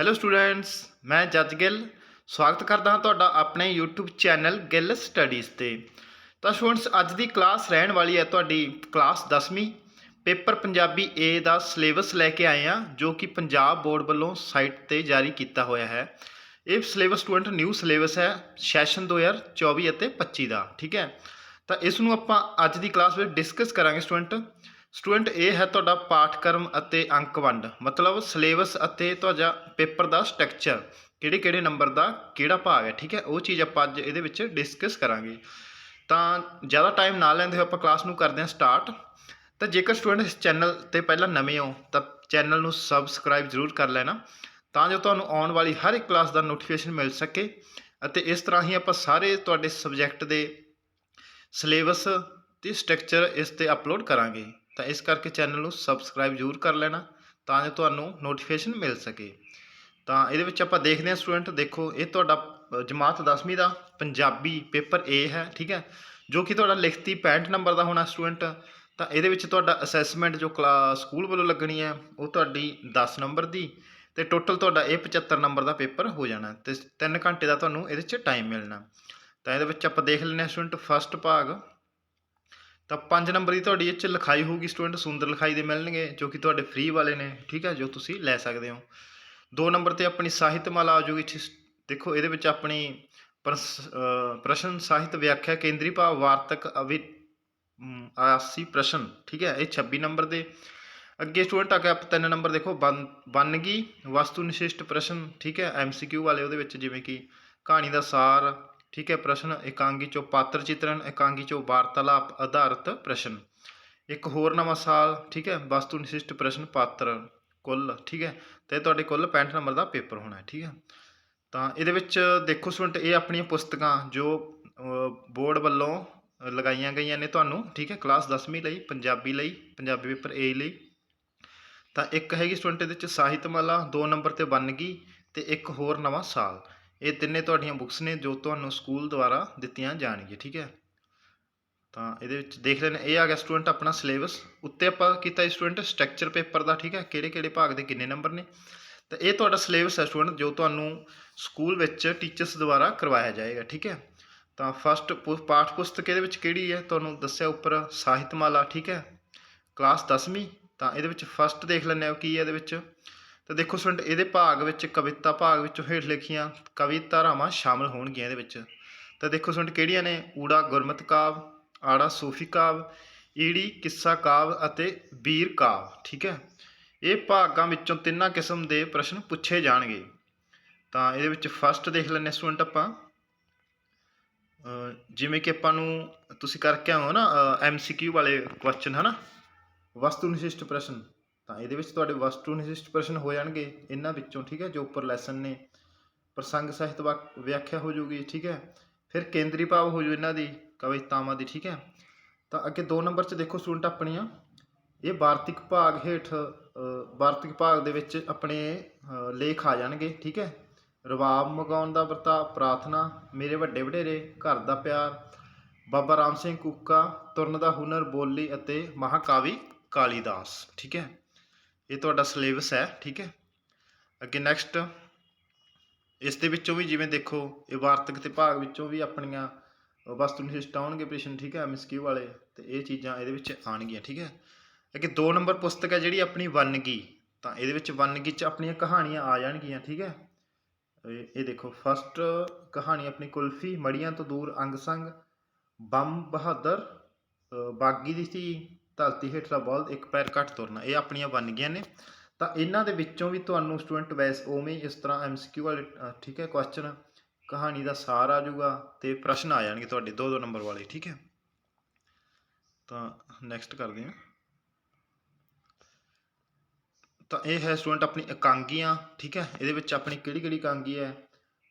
Hello students ਮੈਂ ਜੱਜ ਗਿੱਲ। ਸਵਾਗਤ ਕਰਦਾ ਹਾਂ ਤੁਹਾਡਾ ਆਪਣੇ YouTube ਚੈਨਲ ਗਿੱਲ ਸਟੱਡੀਜ਼ ਤੇ। ਤਾਂ ਸਟੂਡੈਂਟਸ ਅੱਜ ਦੀ ਕਲਾਸ ਰਹਿਣ ਵਾਲੀ ਹੈ ਤੁਹਾਡੀ ਕਲਾਸ 10ਵੀਂ ਪੇਪਰ ਪੰਜਾਬੀ A ਦਾ ਸਿਲੇਬਸ ਲੈ ਕੇ ਆਏ ਹਾਂ, ਜੋ ਕਿ ਪੰਜਾਬ ਬੋਰਡ ਵੱਲੋਂ ਸਾਈਟ ਤੇ ਜਾਰੀ ਕੀਤਾ ਹੋਇਆ ਹੈ। ਇਹ ਸਿਲੇਬਸ ਸਟੂਡੈਂਟ ਨਿਊ ਸਿਲੇਬਸ ਹੈ ਸੈਸ਼ਨ 2024 ਅਤੇ 25 ਦਾ, ਠੀਕ ਹੈ। ਤਾਂ ਇਸ ਨੂੰ ਆਪਾਂ ਅੱਜ ਦੀ ਕਲਾਸ ਵਿੱਚ ਡਿਸਕਸ ਕਰਾਂਗੇ ਸਟੂਡੈਂਟ ਸਟੂਡੈਂਟ ਇਹ ਹੈ ਤੁਹਾਡਾ ਪਾਠਕ੍ਰਮ ਅਤੇ ਅੰਕ ਵੰਡ। ਮਤਲਬ ਸਿਲੇਬਸ ਅਤੇ ਤੁਹਾਡਾ ਪੇਪਰ ਦਾ ਸਟਰਕਚਰ ਕਿਹੜੇ ਕਿਹੜੇ ਨੰਬਰ ਦਾ ਕਿਹੜਾ ਭਾਗ ਹੈ, ਠੀਕ ਹੈ? ਉਹ ਚੀਜ਼ ਆਪਾਂ ਅੱਜ ਇਹਦੇ ਵਿੱਚ ਡਿਸਕਸ ਕਰਾਂਗੇ। ਤਾਂ ਜ਼ਿਆਦਾ ਟਾਈਮ ਨਾ ਲੈਂਦੇ ਹੋਏ ਆਪਾਂ ਕਲਾਸ ਨੂੰ ਕਰਦੇ ਹਾਂ ਸਟਾਰਟ। ਤਾਂ ਜੇਕਰ ਸਟੂਡੈਂਟ ਇਸ ਚੈਨਲ ਤੇ ਪਹਿਲਾਂ ਨਵੇਂ ਹੋ, ਤਾਂ ਚੈਨਲ ਨੂੰ ਸਬਸਕ੍ਰਾਈਬ ਜ਼ਰੂਰ ਕਰ ਲੈਣਾ। ਤਾਂ ਜੋ ਤੁਹਾਨੂੰ ਆਉਣ ਵਾਲੀ ਹਰ ਇੱਕ ਕਲਾਸ ਦਾ ਨੋਟੀਫਿਕੇਸ਼ਨ ਮਿਲ ਸਕੇ ਅਤੇ ਇਸ ਤਰ੍ਹਾਂ ਹੀ ਆਪਾਂ ਸਾਰੇ ਤੁਹਾਡੇ ਸਬਜੈਕਟ ਦੇ ਸਿਲੇਬਸ ਤੇ ਸਟਰਕਚਰ ਇਸ ਤੇ ਅਪਲੋਡ ਕਰਾਂਗੇ। ਤਾਂ ਇਸ ਕਰਕੇ ਚੈਨਲ ਨੂੰ ਸਬਸਕ੍ਰਾਈਬ ਜ਼ਰੂਰ ਕਰ ਲੈਣਾ ਤਾਂ ਜੋ ਤੁਹਾਨੂੰ ਨੋਟੀਫਿਕੇਸ਼ਨ ਮਿਲ ਸਕੇ। ਤਾਂ ਇਹਦੇ ਵਿੱਚ ਆਪਾਂ ਦੇਖਦੇ ਹਾਂ ਸਟੂਡੈਂਟ ਦੇਖੋ ਇਹ ਤੁਹਾਡਾ ਜਮਾਤ 10ਵੀਂ ਦਾ ਪੰਜਾਬੀ ਪੇਪਰ A ਹੈ, ਠੀਕ ਹੈ? ਜੋ ਕਿ ਤੁਹਾਡਾ ਲਿਖਤੀ 65 ਨੰਬਰ ਦਾ ਹੋਣਾ ਸਟੂਡੈਂਟ ਤਾਂ ਇਹਦੇ ਵਿੱਚ ਤੁਹਾਡਾ ਅਸੈਸਮੈਂਟ ਜੋ ਕਲਾਸ ਸਕੂਲ ਵੱਲੋਂ ਲੱਗਣੀ ਹੈ, ਉਹ ਤੁਹਾਡੀ 10 ਨੰਬਰ ਦੀ ਤੇ ਟੋਟਲ ਤੁਹਾਡਾ ਇਹ 75 ਨੰਬਰ ਦਾ ਪੇਪਰ ਹੋ ਜਾਣਾ ਤੇ 3 ਘੰਟੇ ਦਾ ਤੁਹਾਨੂੰ ਇਹਦੇ 'ਚ ਟਾਈਮ ਮਿਲਣਾ ਤਾਂ ਇਹਦੇ ਵਿੱਚ ਆਪਾਂ ਦੇਖ ਲੈਂਦੇ ਹਾਂ ਸਟੂਡੈਂਟ ਫਸਟ ਭਾਗ ਤਾਂ 5 ਨੰਬਰ ਦੀ ਤੁਹਾਡੀ ਇਹ 'ਚ ਲਿਖਾਈ ਹੋਊਗੀ ਸਟੂਡੈਂਟ ਸੁੰਦਰ ਲਿਖਾਈ ਦੇ ਮਿਲਣਗੇ, ਜੋ ਕਿ ਤੁਹਾਡੇ ਫ੍ਰੀ ਵਾਲੇ ਨੇ, ਠੀਕ ਹੈ, ਜੋ ਤੁਸੀਂ ਲੈ ਸਕਦੇ ਹੋ। 2 ਨੰਬਰ ਤੇ ਆਪਣੀ ਸਾਹਿਤਮਾਲਾ ਆ ਜਾਊਗੀ ਦੇਖੋ, ਇਹਦੇ ਵਿੱਚ ਆਪਣੀ ਪ੍ਰਸ- ਪ੍ਰਸ਼ਨ ਸਾਹਿਤ ਵਿਆਖਿਆ ਕੇਂਦਰੀ ਭਾਵ ਵਾਰਤਕ ਅਵਿ ਆਸੀ ਪ੍ਰਸ਼ਨ, ਠੀਕ ਹੈ, ਇਹ 26 ਨੰਬਰ ਦੇ। ਅੱਗੇ ਸਟੂਡੈਂਟ ਆ ਕੇ ਆਪ 3 ਨੰਬਰ ਦੇਖੋ, ਬਨ ਬਨਗੀ ਵਸਤੂ ਨਿਸ਼ਿਸ਼ਟ ਪ੍ਰਸ਼ਨ, ਠੀਕ ਹੈ ਐਮਸੀਕਿਊ ਵਾਲੇ ਉਹਦੇ ਵਿੱਚ ਜਿਵੇਂ ਕਿ ਕਹਾਣੀ ਦਾ ਸਾਰ ਠੀਕ ਹੈ, ਪ੍ਰਸ਼ਨ ਇਕਾਂਗੀ ਚੋਂ ਪਾਤਰ ਚਿਤਰਨ ਇਕਾਂਗੀ ਚੋਂ ਵਾਰਤਾਲਾਪ ਆਧਾਰਿਤ ਪ੍ਰਸ਼ਨ। ਇੱਕ ਹੋਰ ਨਵਾਂ ਸਾਲ, ਠੀਕ ਹੈ, ਵਸਤੂ ਨਿਸ਼ਿਸ਼ਟ ਪ੍ਰਸ਼ਨ ਪਾਤਰ ਕੁੱਲ, ਠੀਕ ਹੈ, ਤੇ ਤੁਹਾਡੇ ਕੁੱਲ 65 ਨੰਬਰ ਦਾ ਪੇਪਰ ਹੋਣਾ ਹੈ, ਠੀਕ ਹੈ। ਤਾਂ ਇਹਦੇ ਵਿੱਚ ਦੇਖੋ ਸਟੂਡੈਂਟ, ਇਹ ਆਪਣੀਆਂ ਪੁਸਤਕਾਂ ਜੋ ਬੋਰਡ ਵੱਲੋਂ ਲਗਾਈਆਂ ਗਈਆਂ ਨੇ ਤੁਹਾਨੂੰ, ਠੀਕ ਹੈ, ਕਲਾਸ 10ਵੀਂ ਲਈ, ਪੰਜਾਬੀ ਲਈ, ਪੰਜਾਬੀ ਪੇਪਰ A ਲਈ। ਤਾਂ ਇੱਕ ਹੈਗੀ ਸਟੂਡੈਂਟ ਇਹਦੇ ਵਿੱਚ ਸਾਹਿਤਮਾਲਾ 2 ਨੰਬਰ ਤੇ ਬਨਗੀ ਤੇ ਇੱਕ ਹੋਰ ਨਵਾਂ ਸਾਲ। ਇਹ ਤਿੰਨੇ ਤੁਹਾਡੀਆਂ ਬੁੱਕਸ ਨੇ ਜੋ ਤੁਹਾਨੂੰ ਸਕੂਲ ਦੁਆਰਾ ਦਿੱਤੀਆਂ ਜਾਣਗੀਆਂ, ਠੀਕ ਹੈ? ਤਾਂ ਇਹਦੇ ਵਿੱਚ ਦੇਖ ਲੈਣੇ ਇਹ ਆ ਗਿਆ ਸਟੂਡੈਂਟ ਆਪਣਾ ਸਿਲੇਬਸ ਉੱਤੇ ਆਪਾਂ ਕੀਤਾ ਸਟੂਡੈਂਟ ਸਟਰਕਚਰ ਪੇਪਰ ਦਾ, ਠੀਕ ਹੈ? ਕਿਹੜੇ ਕਿਹੜੇ ਭਾਗ ਦੇ ਕਿੰਨੇ ਨੰਬਰ ਨੇ? ਤਾਂ ਇਹ ਤੁਹਾਡਾ ਸਿਲੇਬਸ ਹੈ ਸਟੂਡੈਂਟ ਜੋ ਤੁਹਾਨੂੰ ਸਕੂਲ ਵਿੱਚ ਟੀਚਰਸ ਦੁਆਰਾ ਕਰਵਾਇਆ ਜਾਏਗਾ, ਠੀਕ ਹੈ? ਤਾਂ ਫਸਟ ਪਾਠ ਪੁਸਤਕ ਇਹਦੇ ਵਿੱਚ ਕਿਹੜੀ ਹੈ? ਤੁਹਾਨੂੰ ਦੱਸਿਆ ਉੱਪਰ ਸਾਹਿਤਮਾਲਾ, ਠੀਕ ਹੈ? ਕਲਾਸ 10ਵੀਂ ਤਾਂ ਇਹਦੇ ਵਿੱਚ ਫਸਟ ਦੇਖ ਲੈਂਦੇ ਹਾਂ ਕੀ ਹੈ ਇਹਦੇ ਵਿੱਚ। ਤਾਂ ਦੇਖੋ ਸਟੂਡੈਂਟ, ਇਹਦੇ ਭਾਗ ਵਿੱਚ, ਕਵਿਤਾ ਭਾਗ ਵਿੱਚੋਂ ਹੇਠ ਲਿਖੀਆਂ ਕਵਿਤਾਰਾਵਾਂ ਸ਼ਾਮਲ ਹੋਣਗੀਆਂ ਇਹਦੇ ਵਿੱਚ। ਤਾਂ ਦੇਖੋ ਸਟੂਡੈਂਟ, ਕਿਹੜੀਆਂ ਨੇ? ਊੜਾ ਗੁਰਮਤਿ ਕਾਵ, ਆੜਾ ਸੂਫੀ ਕਾਵ, ਈੜੀ ਕਿੱਸਾ ਕਾਵ ਅਤੇ ਵੀਰ ਕਾਵ, ਠੀਕ ਹੈ? ਇਹ ਭਾਗਾਂ ਵਿੱਚੋਂ ਤਿੰਨਾਂ ਕਿਸਮ ਦੇ ਪ੍ਰਸ਼ਨ ਪੁੱਛੇ ਜਾਣਗੇ। ਤਾਂ ਇਹਦੇ ਵਿੱਚ ਫਸਟ ਦੇਖ ਲੈਂਦੇ ਸਟੂਡੈਂਟ ਆਪਾਂ। ਜਿਵੇਂ ਕਿ ਆਪਾਂ ਨੂੰ ਤੁਸੀਂ ਕਰਕੇ ਆਓ ਨਾ ਐਮਸੀਕਿਊ ਵਾਲੇ ਕੁਐਸਚਨ ਹਨਾ? ਵਸਤੂ ਨਿਸ਼ਿਸ਼ਟ ਪ੍ਰਸ਼ਨ। ਤਾਂ ਇਹਦੇ ਵਿੱਚ ਤੁਹਾਡੇ ਵਸਤੂ ਨਿਸ਼ਿਸ਼ਟ ਪ੍ਰਸ਼ਨ ਹੋ ਜਾਣਗੇ ਇਹਨਾਂ ਵਿੱਚੋਂ ਠੀਕ ਹੈ ਜੋ ਉੱਪਰ ਲੈਸਨ ਨੇ। ਪ੍ਰਸੰਗ ਸਾਹਿਤ ਵਾਕ- ਵਿਆਖਿਆ ਹੋ ਜਾਊਗੀ ਠੀਕ ਹੈ। ਫਿਰ ਕੇਂਦਰੀ ਭਾਵ ਹੋ ਜੂ ਇਹਨਾਂ ਦੀ ਕਵਿਤਾਵਾਂ ਦੀ ਠੀਕ ਹੈ। ਤਾਂ ਅੱਗੇ 2 ਨੰਬਰ 'ਚ ਦੇਖੋ ਸਟੂਡੈਂਟ ਆਪਣੀਆਂ। ਇਹ ਵਾਰਤਿਕ ਭਾਗ ਹੇਠ ਅ, ਵਾਰਤਿਕ ਭਾਗ ਦੇ ਵਿੱਚ ਆਪਣੇ ਲੇਖ ਆ ਜਾਣਗੇ ਠੀਕ ਹੈ। ਰਵਾਬ ਮਗਾਉਣ ਦਾ ਵਰਤਾ ਪ੍ਰਾਰਥਨਾ ਮੇਰੇ ਵੱਡੇ ਵਡੇਰੇ ਘਰ ਦਾ ਪਿਆਰ ਬਾਬਾ ਰਾਮ ਸਿੰਘ ਕੁੱਕਾ ਤੁਰਨ ਦਾ ਹੁਨਰ ਬੋਲੀ ਅਤੇ ਮਹਾਕਾਵੀ ਕਾਲੀਦਾਸ ਠੀਕ ਹੈ। ਇਹ ਤੁਹਾਡਾ ਸਿਲੇਬਸ ਹੈ, ਠੀਕ ਹੈ? ਅੱਗੇ ਨੈਕਸਟ ਇਸ ਦੇ ਵਿੱਚੋਂ ਵੀ ਜਿਵੇਂ ਦੇਖੋ, ਇਹ ਵਾਰਤਕ ਤੇ ਭਾਗ ਵਿੱਚੋਂ ਵੀ ਆਪਣੀਆਂ ਵਸਤੂ ਨਿਸ਼ਿਸ਼ਟ ਆਉਣਗੇ ਪ੍ਰਸ਼ਨ, ਠੀਕ ਹੈ ਐਮਐਸਕਿਊ ਵਾਲੇ, ਤੇ ਇਹ ਚੀਜ਼ਾਂ ਇਹਦੇ ਵਿੱਚ ਆਣਗੀਆਂ ਠੀਕ ਹੈ? ਅੱਗੇ 2 ਨੰਬਰ ਪੁਸਤਕ ਹੈ ਜਿਹੜੀ ਆਪਣੀ ਵੰਨਗੀ, ਤਾਂ ਇਹਦੇ ਵਿੱਚ ਵੰਨਗੀ 'ਚ ਆਪਣੀਆਂ ਕਹਾਣੀਆਂ ਆ ਜਾਣਗੀਆਂ, ਠੀਕ ਹੈ? ਇਹ ਦੇਖੋ ਫਸਟ ਕਹਾਣੀ ਆਪਣੀ ਕੁਲਫੀ, ਮੜੀਆਂ ਤੋਂ ਦੂਰ ਅੰਗ ਸੰਗ, ਬੰਮ ਬਹਾਦਰ ਬਾਗੀ ਦੀ ਸੀ ਧਰਤੀ ਹੇਠਲਾ ਬਲਦ ਇੱਕ ਪੈਰ ਘੱਟ ਤੁਰਨਾ, ਇਹ ਆਪਣੀਆਂ ਬਣ ਗਈਆਂ ਨੇ। ਤਾਂ ਇਹਨਾਂ ਦੇ ਵਿੱਚੋਂ ਵੀ ਤੁਹਾਨੂੰ ਸਟੂਡੈਂਟ ਵੈਸ ਉਵੇਂ ਹੀ ਇਸ ਤਰ੍ਹਾਂ ਐਮਸੀਕਿਊ ਵਾਲੇ ਠੀਕ ਹੈ ਕੁਐਸਚਨ ਕਹਾਣੀ ਦਾ ਸਾਰ ਆ ਜਾਊਗਾ ਤੇ ਪ੍ਰਸ਼ਨ ਆ ਜਾਣਗੇ ਤੁਹਾਡੇ ਦੋ ਦੋ ਨੰਬਰ ਵਾਲੇ, ਠੀਕ ਹੈ। ਤਾਂ ਨੈਕਸਟ ਕਰਦੇ ਹਾਂ। ਤਾਂ ਇਹ ਹੈ ਸਟੂਡੈਂਟ ਆਪਣੀ ਇਕਾਂਗੀਆਂ, ਠੀਕ ਹੈ, ਇਹਦੇ ਵਿੱਚ ਆਪਣੀ ਕਿਹੜੀ ਕਿਹੜੀ ਇਕਾਂਗੀ ਹੈ?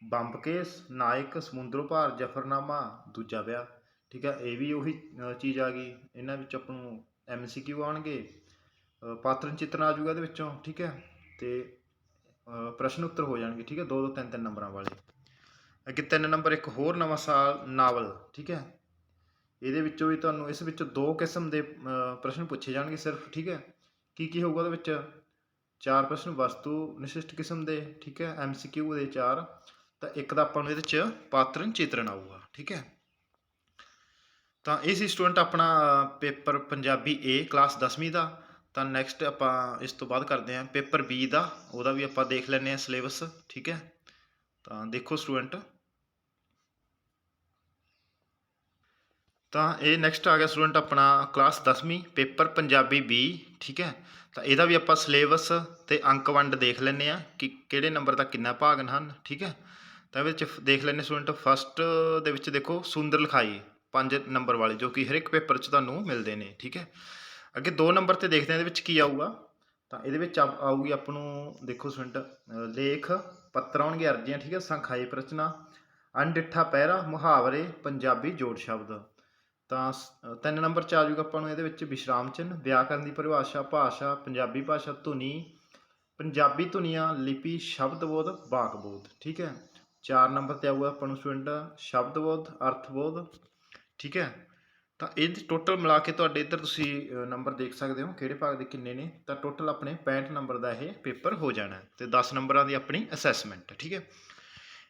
ਬੰਬ ਕੇਸ, ਨਾਇਕ, ਸਮੁੰਦਰੋਂ ਭਾਰ, ਜਫਰਨਾਮਾ, ਦੂਜਾ ਵਿਆਹ, ਠੀਕ ਹੈ, ਇਹ ਵੀ ਉਹੀ ਚੀਜ਼ ਆ ਗਈ। ਇਹਨਾਂ ਵਿੱਚ ਆਪਾਂ ਨੂੰ ਐਮਸੀਕਿਊ ਆਉਣਗੇ। ਪਾਤਰਨ ਚਿੱਤਰ ਆ ਜਾਊਗਾ ਇਹਦੇ ਵਿੱਚੋਂ, ਠੀਕ ਹੈ? ਤੇ ਪ੍ਰਸ਼ਨ ਉੱਤਰ ਹੋ ਜਾਣਗੇ, ਠੀਕ ਹੈ? ਦੋ ਦੋ ਤਿੰਨ ਤਿੰਨ ਨੰਬਰਾਂ ਵਾਲੇ। ਅੱਗੇ ਤਿੰਨ ਨੰਬਰ, ਇੱਕ ਹੋਰ ਨਵਾਂ ਸਾਲ ਨਾਵਲ, ਠੀਕ ਹੈ? ਇਹਦੇ ਵਿੱਚੋਂ ਵੀ ਤੁਹਾਨੂੰ, ਇਸ ਵਿੱਚ ਦੋ ਕਿਸਮ ਦੇ ਪ੍ਰਸ਼ਨ ਪੁੱਛੇ ਜਾਣਗੇ ਸਿਰਫ, ਠੀਕ ਹੈ? ਕੀ ਕੀ ਹੋਊਗਾ ਉਹਦੇ ਵਿੱਚ? ਚਾਰ ਪ੍ਰਸ਼ਨ, ਵਸਤੂ ਨਿਸ਼ਚਿਤ ਕਿਸਮ ਦੇ, ਠੀਕ ਹੈ? ਐਮਸੀਕਿਊ ਦੇ ਚਾਰ। ਤਾਂ ਇੱਕ ਦਾ ਆਪਾਂ ਨੂੰ ਇਹਦੇ ਚ ਪਾਤਰਨ ਚਿਤਰਨ ਆਊਗਾ, ਠੀਕ ਹੈ? ਤਾਂ ਇਹ ਸੀ ਸਟੂਡੈਂਟ ਆਪਣਾ ਪੇਪਰ ਪੰਜਾਬੀ A ਕਲਾਸ 10ਵੀਂ ਦਾ, ਤਾਂ ਨੈਕਸਟ ਆਪਾਂ ਇਸ ਤੋਂ ਬਾਅਦ ਕਰਦੇ ਹਾਂ ਪੇਪਰ B ਦਾ, ਉਹਦਾ ਵੀ ਆਪਾਂ ਦੇਖ ਲੈਂਦੇ ਹਾਂ ਸਿਲੇਬਸ ਠੀਕ ਹੈ? ਤਾਂ ਦੇਖੋ ਸਟੂਡੈਂਟ। ਤਾਂ ਇਹ ਨੈਕਸਟ ਆ ਗਿਆ ਸਟੂਡੈਂਟ ਆਪਣਾ ਕਲਾਸ 10ਵੀਂ ਪੇਪਰ ਪੰਜਾਬੀ B, ਠੀਕ ਹੈ? ਤਾਂ ਇਹਦਾ ਵੀ ਆਪਾਂ ਸਿਲੇਬਸ ਤੇ ਅੰਕ ਵੰਡ ਦੇਖ ਲੈਂਦੇ ਆ ਕਿ ਕਿਹੜੇ ਨੰਬਰ ਦਾ ਕਿੰਨਾ ਭਾਗ ਹਨ, ਠੀਕ ਹੈ? ਤਾਂ ਇਹਦੇ ਵਿੱਚ ਦੇਖ ਲੈਂਦੇ ਸਟੂਡੈਂਟ ਫਸਟ ਦੇ ਵਿੱਚ ਦੇਖੋ ਸੁੰਦਰ ਲਿਖਾਈ। ਪੰਜ ਨੰਬਰ ਵਾਲੇ, ਜੋ ਕਿ ਹਰ ਇੱਕ ਪੇਪਰ 'ਚ ਤੁਹਾਨੂੰ ਮਿਲਦੇ ਨੇ, ਠੀਕ ਹੈ? ਅੱਗੇ 2 ਨੰਬਰ ਤੇ ਦੇਖਦੇ ਹਾਂ ਇਹਦੇ ਵਿੱਚ ਕੀ ਆਊਗਾ। ਤਾਂ ਇਹਦੇ ਵਿੱਚ ਆ- ਆਊਗੀ ਆਪ ਨੂੰ ਦੇਖੋ ਸਟੂਡੈਂਟ ਲੇਖ, ਪੱਤਰ ਆਉਣਗੇ ਅਰਜ਼ੀਆਂ, ਠੀਕ ਹੈ? ਸੰਖੇਪ ਰਚਨਾ ਅਣਡਿੱਠਾ ਪਹਿਰਾ, ਮੁਹਾਵਰੇ, ਪੰਜਾਬੀ ਜੋੜ ਸ਼ਬਦ। ਤਾਂ ਸ- ਤਿੰਨ ਨੰਬਰ ਚ ਆ ਜਾਊਗਾ ਆਪਾਂ ਨੂੰ ਇਹਦੇ ਵਿੱਚ ਵਿਸ਼ਰਾਮ ਚਿੰਨ੍ਹ ਵਿਆਕਰਨ ਦੀ ਪਰਿਭਾਸ਼ਾ, ਭਾਸ਼ਾ, ਪੰਜਾਬੀ ਭਾਸ਼ਾ ਧੁਨੀ, ਪੰਜਾਬੀ ਧੁਨੀਆਂ, ਲਿਪੀ, ਸ਼ਬਦਬੋਧ, ਵਾਕਬੋਧ, ਠੀਕ ਹੈ? ਚਾਰ ਨੰਬਰ ਤੇ ਆਊਗਾ ਆਪਾਂ ਨੂੰ ਸਟੂਡੈਂਟ, ਸ਼ਬਦਬੋਧ, ਅਰਥਬੋਧ ਠੀਕ ਹੈ? ਤਾਂ ਇਹ ਟੋਟਲ ਮਿਲਾ ਕੇ ਤੁਹਾਡੇ ਇੱਧਰ ਤੁਸੀਂ ਨੰਬਰ ਦੇਖ ਸਕਦੇ ਹੋ ਕਿਹੜੇ ਭਾਗ ਦੇ ਕਿੰਨੇ ਨੇ। ਤਾਂ ਟੋਟਲ ਆਪਣੇ 65 ਨੰਬਰ ਦਾ ਇਹ ਪੇਪਰ ਹੋ ਜਾਣਾ ਹੈ ਤੇ 10 ਨੰਬਰਾਂ ਦੀ ਆਪਣੀ ਅਸੈਸਮੈਂਟ ਠੀਕ ਹੈ?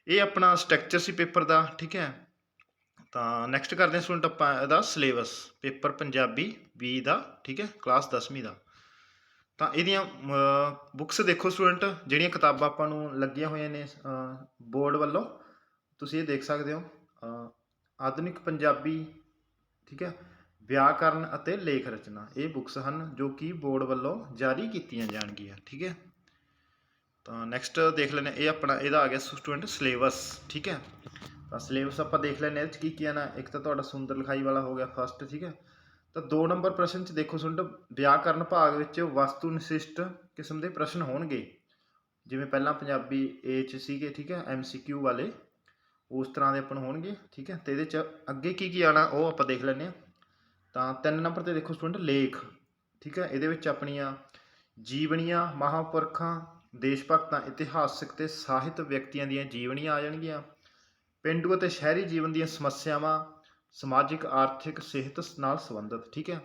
ਇਹ ਆਪਣਾ ਸਟਰਕਚਰ ਸੀ ਪੇਪਰ ਦਾ, ਠੀਕ ਹੈ? ਤਾਂ ਨੈਕਸਟ ਕਰਦੇ ਹਾਂ ਸਟੂਡੈਂਟ ਆਪਾਂ ਇਹਦਾ ਸਿਲੇਬਸ ਪੇਪਰ ਪੰਜਾਬੀ B ਦਾ, ਠੀਕ ਹੈ? ਕਲਾਸ 10ਵੀਂ ਦਾ। ਤਾਂ ਇਹਦੀਆਂ ਬੁੱਕਸ ਦੇਖੋ ਸਟੂਡੈਂਟ ਜਿਹੜੀਆਂ ਕਿਤਾਬਾਂ ਆਪਾਂ ਨੂੰ ਲੱਗੀਆਂ ਹੋਈਆਂ ਨੇ ਬੋਰਡ ਵੱਲੋਂ, ਤੁਸੀਂ ਇਹ ਦੇਖ ਸਕਦੇ ਹੋ। ਆਧੁਨਿਕ ਪੰਜਾਬੀ ਠੀਕ ਹੈ ਵਿਆਕਰਨ ਅਤੇ ਲੇਖ ਰਚਨਾ। ਇਹ ਬੁੱਕਸ ਹਨ ਜੋ ਕਿ ਬੋਰਡ ਵੱਲੋਂ ਜਾਰੀ ਕੀਤੀਆਂ ਜਾਣਗੀਆਂ ਠੀਕ ਹੈ। ਤਾਂ ਨੈਕਸਟ ਦੇਖ ਲੈਂਦੇ ਹਾਂ, ਇਹ ਆਪਣਾ ਇਹਦਾ ਆ ਗਿਆ ਸਟੂਡੈਂਟ ਸਿਲੇਬਸ ਠੀਕ ਹੈ। ਤਾਂ ਸਿਲੇਬਸ ਆਪਾਂ ਦੇਖ ਲੈਂਦੇ ਹਾਂ ਇਹ 'ਚ ਕੀ ਕੀ ਆਣਾ ਇੱਕ ਤਾਂ ਤੁਹਾਡਾ ਸੁੰਦਰ ਲਿਖਾਈ ਵਾਲਾ ਹੋ ਗਿਆ ਫਸਟ ਠੀਕ ਹੈ। ਤਾਂ 2 ਨੰਬਰ ਪ੍ਰਸ਼ਨ 'ਚ ਦੇਖੋ ਸਟੂਡੈਂਟ ਵਿਆਕਰਨ ਭਾਗ ਵਿੱਚ ਵਸਤੂ ਨਿਸ਼ਿਸ਼ਟ ਕਿਸਮ ਦੇ ਪ੍ਰਸ਼ਨ ਹੋਣਗੇ। ਜਿਵੇਂ ਪਹਿਲਾਂ ਪੰਜਾਬੀ ਏ 'ਚ ਸੀਗੇ ਠੀਕ ਹੈ ਐਮਸੀਕਿਊ ਵਾਲੇ। ਉਸ ਤਰ੍ਹਾਂ ਦੇ ਆਪਣ ਹੋਣਗੇ, ਠੀਕ ਹੈ? ਤੇ ਇਹਦੇ 'ਚ ਅੱਗੇ ਕੀ ਕੀ ਆਣਾ, ਉਹ ਆਪਾਂ ਦੇਖ ਲੈਂਦੇ ਹਾਂ। ਤਾਂ ਤਿੰਨ ਨੰਬਰ ਤੇ ਦੇਖੋ ਸਟੂਡੈਂਟ, ਲੇਖ, ਠੀਕ ਹੈ? ਇਹਦੇ ਵਿੱਚ ਆਪਣੀਆਂ ਜੀਵਨੀਆਂ, ਮਹਾਂਪੁਰਖਾਂ ਦੇਸ਼ ਭਗਤਾਂ ਇਤਿਹਾਸਿਕ ਤੇ ਸਾਹਿਤ ਵਿਅਕਤੀਆਂ ਦੀਆਂ ਜੀਵਨੀਆਂ ਆ ਜਾਣਗੀਆਂ। ਪਿੰਡੂ ਅਤੇ ਸ਼ਹਿਰੀ ਜੀਵਨ ਦੀਆਂ ਸਮੱਸਿਆਵਾਂ, ਸਮਾਜਿਕ, ਆਰਥਿਕ, ਸਿਹਤ ਨਾਲ ਸੰਬੰਧਿਤ, ਠੀਕ ਹੈ?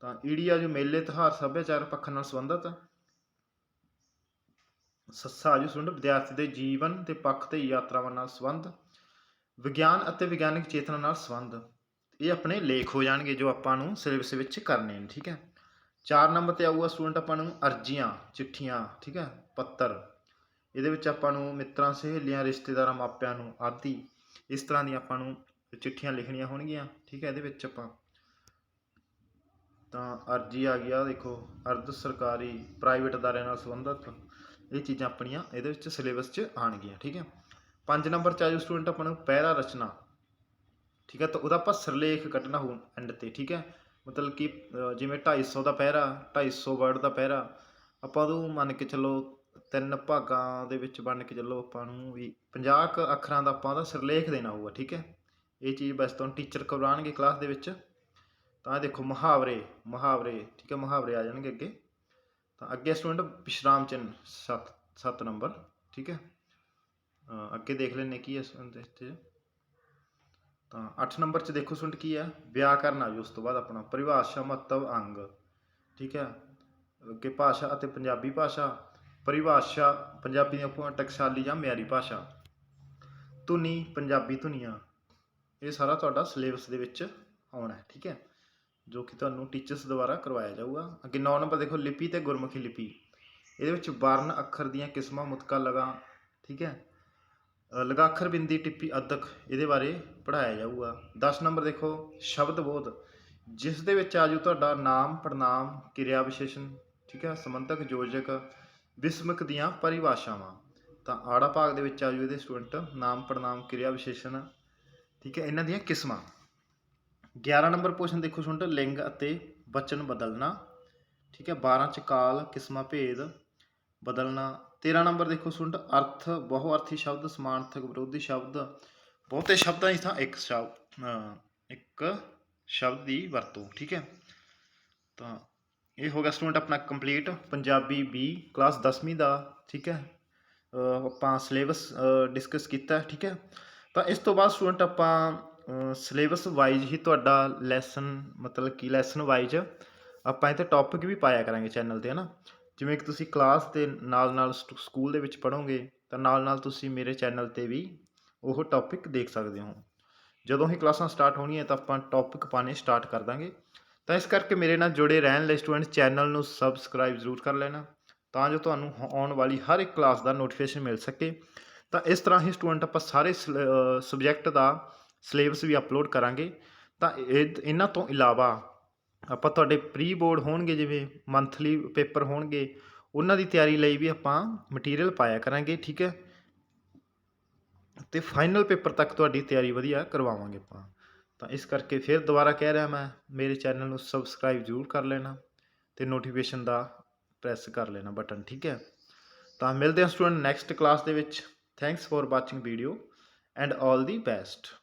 ਤਾਂ ਈੜੀਆ ਜੋ ਮੇਲੇ, ਤਿਉਹਾਰ, ਸੱਭਿਆਚਾਰ ਪੱਖ ਨਾਲ ਸੰਬੰਧਿਤ, ਸੱਸਾ ਜੋ ਸੁੰਡ ਵਿਦਿਆਰਥੀ ਦੇ ਜੀਵਨ ਦੇ ਪੱਖ ਤੇ ਯਾਤਰਾਵਾਂ ਨਾਲ ਸੰਬੰਧ ਵਿਗਿਆਨ ਅਤੇ ਵਿਗਿਆਨਕ ਚੇਤਨਾ ਨਾਲ ਸੰਬੰਧ। ਇਹ ਆਪਣੇ ਲੇਖ ਹੋ ਜਾਣਗੇ ਜੋ ਆਪਾਂ ਨੂੰ ਸਿਲੇਬਸ ਵਿੱਚ ਕਰਨੇ ਨੇ, ਠੀਕ ਹੈ। ਚਾਰ ਨੰਬਰ ਤੇ ਆਊਗਾ ਸਟੂਡੈਂਟ ਆਪਾਂ ਨੂੰ ਅਰਜ਼ੀਆਂ, ਚਿੱਠੀਆਂ, ਠੀਕ ਹੈ, ਪੱਤਰ। ਇਹਦੇ ਵਿੱਚ ਆਪਾਂ ਨੂੰ ਮਿੱਤਰਾਂ, ਸਹੇਲੀਆਂ, ਰਿਸ਼ਤੇਦਾਰਾਂ, ਮਾਪਿਆਂ ਨੂੰ ਆਦਿ, ਇਸ ਤਰ੍ਹਾਂ ਦੀਆਂ ਆਪਾਂ ਨੂੰ ਚਿੱਠੀਆਂ ਲਿਖਣੀਆਂ ਹੋਣਗੀਆਂ, ਠੀਕ ਹੈ, ਇਹਦੇ ਵਿੱਚ ਆਪਾਂ। ਤਾਂ ਅਰਜੀ ਆ ਗਿਆ ਦੇਖੋ, ਅਰਧ ਸਰਕਾਰੀ ਪ੍ਰਾਈਵੇਟ ਅਦਾਰਿਆਂ ਨਾਲ ਸੰਬੰਧਿਤ। ਇਹ ਚੀਜ਼ਾਂ ਆਪਣੀਆਂ ਇਹਦੇ ਵਿੱਚ ਸਿਲੇਬਸ 'ਚ ਆਣਗੀਆਂ ਠੀਕ ਹੈ। ਪੰਜ ਨੰਬਰ 'ਚ ਆਜੋ ਸਟੂਡੈਂਟ ਆਪਾਂ ਨੂੰ ਪਹਿਰਾ ਰਚਨਾ। ਠੀਕ ਹੈ ਤਾਂ ਉਹਦਾ ਆਪਾਂ ਸਿਰਲੇਖ ਕੱਢਣਾ ਹੋਊ ਐਂਡ ਤੇ ਠੀਕ ਹੈ? ਮਤਲਬ ਕਿ ਅ, ਜਿਵੇਂ 250 ਦਾ ਪਹਿਰਾ 250 ਵਰਡ ਦਾ ਪਹਿਰਾ ਆਪਾਂ ਉਹਨੂੰ ਮੰਨ ਕੇ ਚੱਲੋ ਤਿੰਨ ਭਾਗਾਂ ਦੇ ਵਿੱਚ ਬਣ ਕੇ ਚੱਲੋ ਆਪਾਂ ਨੂੰ ਵੀ 50 ਕੁ ਅੱਖਰਾਂ ਦਾ ਆਪਾਂ ਉਹਦਾ ਸਿਰਲੇਖ ਦੇਣਾ ਹੋਊਗਾ ਠੀਕ ਹੈ? ਇਹ ਚੀਜ਼ ਬਸ ਤੁਹਾਨੂੰ ਟੀਚਰ ਕਰਵਾਉਣਗੇ ਕਲਾਸ ਦੇ ਵਿੱਚ। ਤਾਂ ਇਹ ਦੇਖੋ ਮੁਹਾਵਰੇ ਮੁਹਾਵਰੇ ਠੀਕ ਹੈ ਮੁਹਾਵਰੇ ਆ ਜਾਣਗੇ ਅੱਗੇ। ਤਾਂ ਅੱਗੇ ਸਟੂਡੈਂਟ ਵਿਸ਼ਰਾਮ ਚਿੰਨ੍ਹ 7 7 ਨੰਬਰ ਠੀਕ ਹੈ? ਅੱਗੇ ਦੇਖ ਲੈਣੇ ਕੀ ਹੈ ਇਸ ਤਾਂ 8 ਨੰਬਰ 'ਚ ਦੇਖੋ ਸਟੂਡੈਂਟ ਕੀ ਹੈ। ਵਿਆਕਰਨ ਆ ਜੀ ਉਸ ਤੋਂ ਬਾਅਦ ਆਪਣਾ। ਪਰਿਭਾਸ਼ਾ ਮਹੱਤਵ ਅੰਗ। ਠੀਕ ਹੈ? ਅੱਗੇ ਭਾਸ਼ਾ ਅਤੇ ਪੰਜਾਬੀ ਭਾਸ਼ਾ। ਪਰਿਭਾਸ਼ਾ ਪੰਜਾਬੀ ਦੀਆਂ ਟਕਸਾਲੀ ਜਾਂ ਮਿਆਰੀ ਭਾਸ਼ਾ। ਧੁਨੀ, ਪੰਜਾਬੀ ਧੁਨੀਆਂ। ਇਹ ਸਾਰਾ ਤੁਹਾਡਾ ਸਿਲੇਬਸ ਦੇ ਵਿੱਚ ਆਉਣਾ ਹੈ। ਠੀਕ ਹੈ? ਜੋ ਕਿ ਤੁਹਾਨੂੰ ਟੀਚਰਸ ਦੁਆਰਾ ਕਰਵਾਇਆ ਜਾਊਗਾ। ਅੱਗੇ 9 ਨੰਬਰ ਦੇਖੋ, ਲਿਪੀ ਤੇ ਗੁਰਮੁਖੀ ਲਿਪੀ। ਇਹਦੇ ਵਿੱਚ ਵਰਨ ਅੱਖਰ ਦੀਆਂ ਕਿਸਮਾਂ ਮੁਤਕਾ ਲਗਾ। ਠੀਕ ਹੈ? ਲਗਾਖਰ ਬਿੰਦੀ ਟਿੱਪੀ ਅਦਕ ਇਹਦੇ ਬਾਰੇ ਪੜਾਇਆ ਜਾਊਗਾ। 10 ਨੰਬਰ ਦੇਖੋ, ਸ਼ਬਦ ਬੋਧ। ਜਿਸ ਦੇ ਵਿੱਚ ਆਜੂ ਤੁਹਾਡਾ ਨਾਮ ਪੜਨਾਮ ਕਿਰਿਆ ਵਿਸ਼ੇਸ਼ਣ ਠੀਕ ਹੈ, ਸੰਬੰਧਕ ਯੋਜਕ, ਵਿਸਮਕ ਦੀਆਂ ਪਰਿਭਾਸ਼ਾਵਾਂ। ਤਾਂ ਆੜਾ ਭਾਗ ਦੇ ਵਿੱਚ ਆਜੂ ਇਹਦੇ ਸਟੂਡੈਂਟ, ਨਾਮ ਪੜਨਾਮ ਕਿਰਿਆ ਵਿਸ਼ੇਸ਼ਣ ਠੀਕ ਹੈ, ਇਹਨਾਂ ਦੀਆਂ ਕਿਸਮਾਂ। 11 ਨੰਬਰ ਕੁਐਸਚਨ ਦੇਖੋ ਸਟੂਡੈਂਟ, ਲਿੰਗ ਅਤੇ ਵਚਨ ਬਦਲਣਾ, ਠੀਕ ਹੈ 12 ਚ ਕਾਲ, ਕਿਸਮਾਂ, ਭੇਦ ਬਦਲਣਾ 13 ਨੰਬਰ ਦੇਖੋ ਸਟੂਡੈਂਟ ਅਰਥ, ਬਹੁਅਰਥੀ ਸ਼ਬਦ ਸਮਾਨਾਰਥਕ ਵਿਰੋਧੀ ਸ਼ਬਦ। ਬਹੁਤੇ ਸ਼ਬਦਾਂ ਦੀ ਥਾਂ ਇੱਕ ਸ਼ਬਦ ਇੱਕ ਸ਼ਬਦ ਦੀ ਵਰਤੋਂ, ਠੀਕ ਹੈ? ਤਾਂ ਇਹ ਹੋ ਗਿਆ ਸਟੂਡੈਂਟ ਆਪਣਾ ਕੰਪਲੀਟ, ਪੰਜਾਬੀ B, ਕਲਾਸ 10ਵੀਂ ਦਾ, ਠੀਕ ਹੈ? ਆਪਾਂ ਸਿਲੇਬਸ ਡਿਸਕਸ ਕੀਤਾ, ਠੀਕ ਹੈ? ਤਾਂ ਇਸ ਤੋਂ ਬਾਅਦ ਸਟੂਡੈਂਟ ਆਪਾਂ ਸਿਲੇਬਸ ਵਾਈਜ਼ ਹੀ ਤੁਹਾਡਾ ਲੈਸਨ ਮਤਲਬ ਕਿ ਲੈਸਨ ਵਾਈਜ਼ ਆਪਾਂ ਇਹ ਤੇ ਟੌਪਿਕ ਵੀ ਪਾਇਆ ਕਰਾਂਗੇ ਚੈਨਲ ਤੇ ਹਨਾ ਜਿਵੇਂ ਕਿ ਤੁਸੀਂ ਕਲਾਸ ਦੇ ਨਾਲ ਨਾਲ ਸਟ- ਸਕੂਲ ਦੇ ਵਿੱਚ ਪੜ੍ਹੋਗੇ, ਤਾਂ ਨਾਲ ਨਾਲ ਤੁਸੀਂ ਮੇਰੇ ਚੈਨਲ ਤੇ ਵੀ ਉਹ ਟੌਪਿਕ ਦੇਖ ਸਕਦੇ ਹੋ। ਜਦੋਂ ਹੀ ਕਲਾਸਾਂ ਸਟਾਰਟ ਹੋਣੀਆਂ, ਤਾਂ ਆਪਾਂ ਟੌਪਿਕ ਪਾਣੇ ਸਟਾਰਟ ਕਰ ਦਾਂਗੇ। ਤਾਂ ਇਸ ਕਰਕੇ ਮੇਰੇ ਨਾਲ ਜੁੜੇ ਰਹਿਣ ਲਈ ਸਟੂਡੈਂਟ ਚੈਨਲ ਨੂੰ ਸਬਸਕ੍ਰਾਈਬ ਜ਼ਰੂਰ ਕਰ ਲੈਣਾ, ਤਾਂ ਜੋ ਤੁਹਾਨੂੰ ਆਉਣ ਵਾਲੀ ਹਰ ਇੱਕ ਕਲਾਸ ਦਾ ਨੋਟੀਫਿਕੇਸ਼ਨ ਮਿਲ ਸਕੇ। ਤਾਂ ਇਸ ਤਰ੍ਹਾਂ ਹੀ ਸਟੂਡੈਂਟ ਆਪਾਂ ਸਾਰੇ ਸਬਜੈਕਟ ਦਾ ਸਿਲੇਬਸ ਵੀ ਅਪਲੋਡ ਕਰਾਂਗੇ। ਤਾਂ ਇਹਨਾਂ ਤੋਂ ਇਲਾਵਾ ਆਪਾਂ ਤੁਹਾਡੇ ਪ੍ਰੀ ਬੋਰਡ ਹੋਣਗੇ, ਜਿਵੇਂ ਮੰਥਲੀ ਪੇਪਰ ਹੋਣਗੇ, ਉਹਨਾਂ ਦੀ ਤਿਆਰੀ ਲਈ ਵੀ ਆਪਾਂ ਮਟੀਰੀਅਲ ਪਾਇਆ ਕਰਾਂਗੇ, ਠੀਕ ਹੈ? ਤੇ ਫਾਈਨਲ ਪੇਪਰ ਤੱਕ ਤੁਹਾਡੀ ਤਿਆਰੀ ਵਧੀਆ ਕਰਵਾਵਾਂਗੇ ਆਪਾਂ। ਤਾਂ ਇਸ ਕਰਕੇ ਫਿਰ ਦੁਬਾਰਾ ਕਹਿ ਰਿਹਾ ਮੈਂ, ਮੇਰੇ ਚੈਨਲ ਨੂੰ ਸਬਸਕ੍ਰਾਈਬ ਜ਼ਰੂਰ ਕਰ ਲੈਣਾ ਤੇ ਨੋਟੀਫਿਕੇਸ਼ਨ ਦਾ ਪ੍ਰੈਸ ਕਰ ਲੈਣਾ ਬਟਨ ਠੀਕ ਹੈ? ਤਾਂ ਮਿਲਦੇ ਹਾਂ ਸਟੂਡੈਂਟ ਨੈਕਸਟ ਕਲਾਸ ਦੇ ਵਿੱਚ। Thanks for watching video and all the best